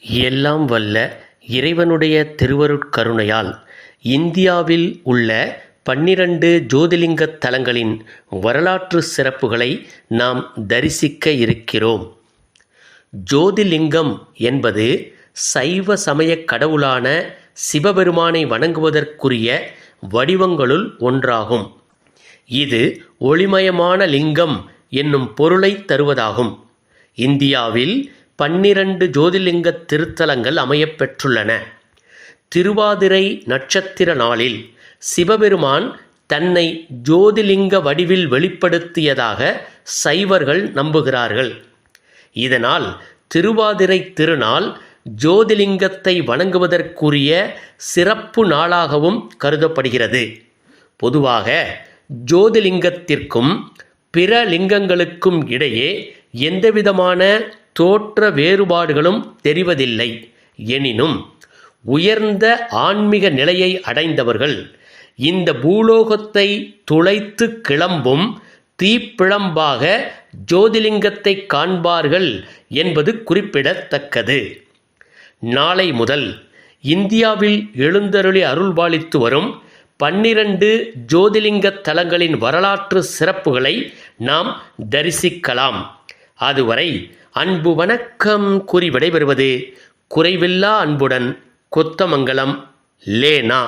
எல்லாம் வல்ல இறைவனுடைய திருவருட்கருணையால் இந்தியாவில் உள்ள பன்னிரண்டு ஜோதிலிங்க தலங்களின் வரலாற்று சிறப்புகளை நாம் தரிசிக்க இருக்கிறோம். ஜோதிலிங்கம் என்பது சைவ சமயக் கடவுளான சிவபெருமானை வணங்குவதற்குரிய வடிவங்களுள் ஒன்றாகும். இது ஒளிமயமான லிங்கம் என்னும் பொருளை தருவதாகும். இந்தியாவில் பன்னிரண்டு ஜோதிலிங்க திருத்தலங்கள் அமையப்பெற்றுள்ளன திருவாதிரை நட்சத்திர நாளில் சிவபெருமான் தன்னை ஜோதிலிங்க வடிவில் வெளிப்படுத்தியதாக சைவர்கள் நம்புகிறார்கள். இதனால் திருவாதிரை திருநாள் ஜோதிலிங்கத்தை வணங்குவதற்குரிய சிறப்பு நாளாகவும் கருதப்படுகிறது. பொதுவாக ஜோதிலிங்கத்திற்கும் பிற லிங்கங்களுக்கும் இடையே எந்தவிதமான தோற்ற வேறுபாடுகளும் தெரிவதில்லை. எனினும் உயர்ந்த ஆன்மீக நிலையை அடைந்தவர்கள் இந்த பூலோகத்தை துளைத்து கிளம்பும் தீப்பிழம்பாக ஜோதிலிங்கத்தை காண்பார்கள் என்பது குறிப்பிடத்தக்கது. நாளை முதல் இந்தியாவில் எழுந்தருளி அருள்பாலித்து வரும் பன்னிரண்டு ஜோதிலிங்க தலங்களின் வரலாற்று சிறப்புகளை நாம் தரிசிக்கலாம். அதுவரை அன்பு வணக்கம் கூறி விடைபெறுவது குறைவில்லா அன்புடன் கொத்தமங்கலம் லேனா.